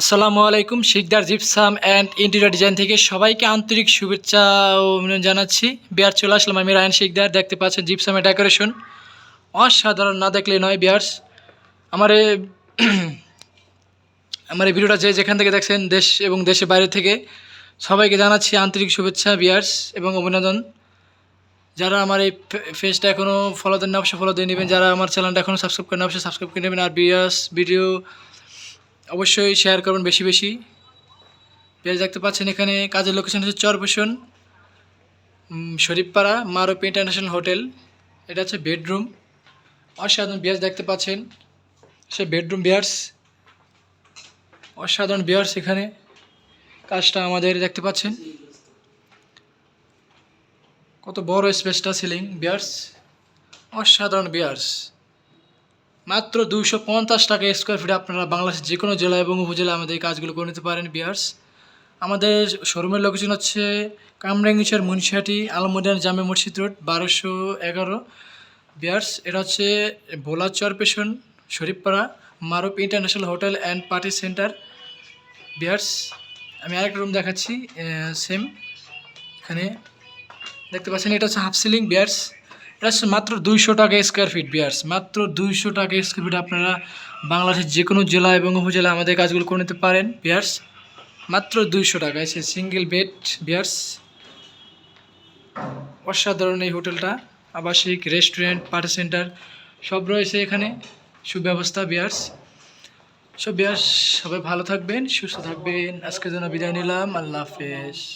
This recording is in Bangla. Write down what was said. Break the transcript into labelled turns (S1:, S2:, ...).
S1: আসসালামু আলাইকুম, Shikdar gypsum and interior design থেকে সবাইকে আন্তরিক শুভেচ্ছা ও অভিনন্দন জানাচ্ছি। বিয়ার চলে আসলাম আমি রায়ন শিকদার, দেখতে পাচ্ছেন জিপসামের ডেকোরেশন। অসাধারণ না দেখলে নয় বিয়ার্স আমার আমার এই ভিডিওটা যে যেখান থেকে দেখছেন দেশ এবং দেশের বাইরে থেকে, সবাইকে জানাচ্ছি আন্তরিক শুভেচ্ছা বিয়ার্স এবং অভিনন্দন। যারা আমার এই ফেসটা এখনও ফলো দেন না অবশ্যই ফলো দিয়ে নেবেন। যারা আমার চ্যানেলটা এখনও সাবস্ক্রাইব করেন অবশ্যই সাবস্ক্রাইব করে নেবেন। আর বিয়ার্স ভিডিও অবশ্যই শেয়ার করবেন বেশি বেশি। পেজ দেখতে পাচ্ছেন এখানে কাজের লোকেশন হচ্ছে চরপোষণ শরীফপাড়া মারুপ ইন্টারন্যাশনাল হোটেল এটা হচ্ছে বেডরুম অসাধারণ বিয়ার্স দেখতে পাচ্ছেন। সে বেডরুম বিয়ার্স অসাধারণ বিয়ার্স এখানে। কাজটা আমাদের দেখতে পাচ্ছেন। কত বড় স্পেসটা সিলিং বিয়ার্স অসাধারণ বিয়ার্স মাত্র দুইশো পঞ্চাশ টাকা স্কোয়ার ফিট আপনারা বাংলাদেশের যে কোনো জেলা এবং উপজেলা আমাদের এই কাজগুলো করে নিতে পারেন বিয়ার্স আমাদের শোরুমের লোকেশন হচ্ছে কামরাঙ্গিচর মুন্সিহাটি আলমদিয়ান জামে মসজিদ রোড, বারোশো এগারো। বিয়ার্স এটা হচ্ছে Bholachar passion Sharifpara Maruf international hotel and party centre বিয়ার্স আমি আরেকটা রুম দেখাচ্ছি সেম এখানে। দেখতে পাচ্ছেন, এটা হচ্ছে হাফ সিলিং বিয়ার্স এটা মাত্র দুইশো টাকা স্কোয়ার ফিট বিয়ার্স মাত্র দুইশো টাকা স্কোয়ার ফিট আপনারা বাংলাদেশের যে কোনো জেলা এবং উপজেলা আমাদের কাজগুলো করে নিতে পারেন বিয়ার্স মাত্র দুইশো টাকা এসে সিঙ্গেল বেড বিয়ার্স অসাধারণ এই হোটেলটা, আবাসিক রেস্টুরেন্ট পার্টি সেন্টার সব রয়েছে এখানে। সুব্যবস্থা বিয়ার্স সব বিয়ার্স সবাই ভালো থাকবেন, সুস্থ থাকবেন। আজকের জন্য বিদায় নিলাম। আল্লাহ হাফেজ।